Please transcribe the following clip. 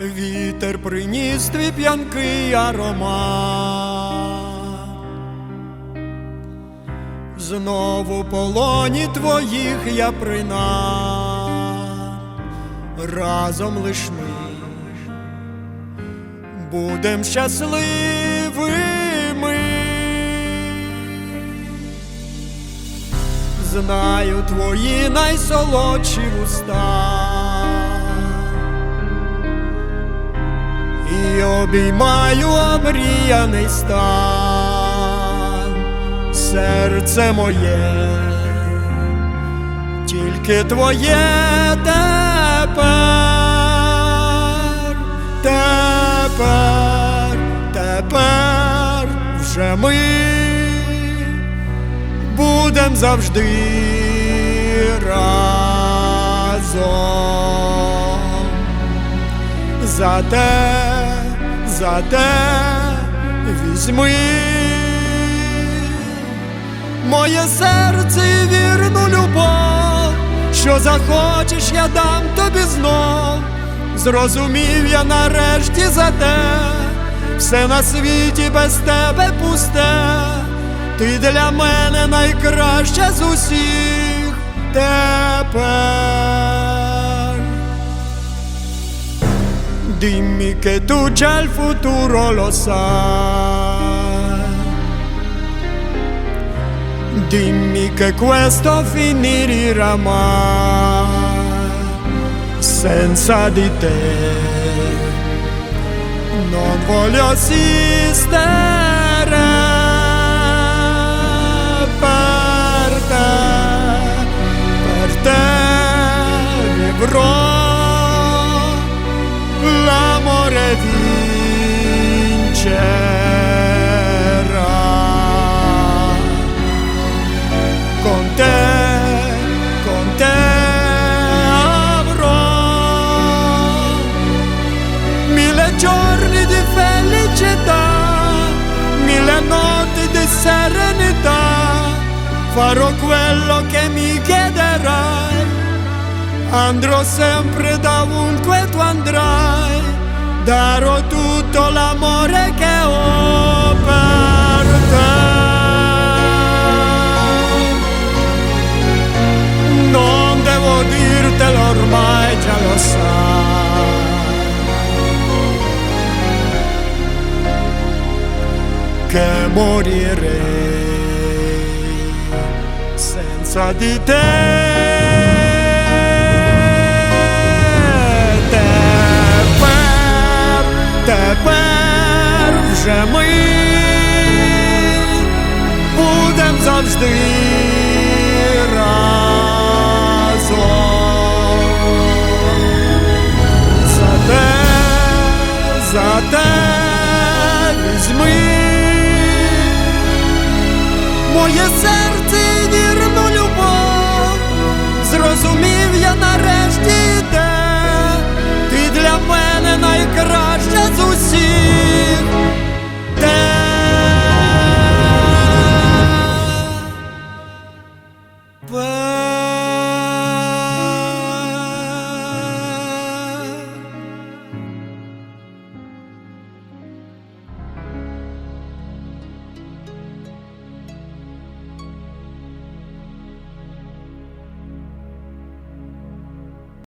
Вітер приніс твій п'янкий аромат. Знову полоні твоїх я принад. Разом лиш ми будем щасливими. Знаю твої найсолодші вуста. Обіймаю омріяний стан, серце моє, тільки твоє тепер, тепер, тепер вже ми будем завжди разом. Зате, зате візьми моє серце і вірну любов, що захочеш, я дам тобі знов. Зрозумів я нарешті за те, все на світі без тебе пусте, ти для мене найкраща з усіх тепер. Dimmi che tu già il futuro lo sai. Dimmi che questo finirà mai. Senza di te non voglio esistere. Per te, per te vivrò vincerà. Con te, con te avrò mille giorni di felicità, mille notti di serenità. Farò quello che mi chiederai andrò sempre da ovunque tu andrai, darò l'amore che ho per te. Non devo dirtelo ormai, già lo sai. Che morirei senza di te. тепер вже ми будем завжди разом. За те, за те візьми моє серце вірно, любов, зрозумій.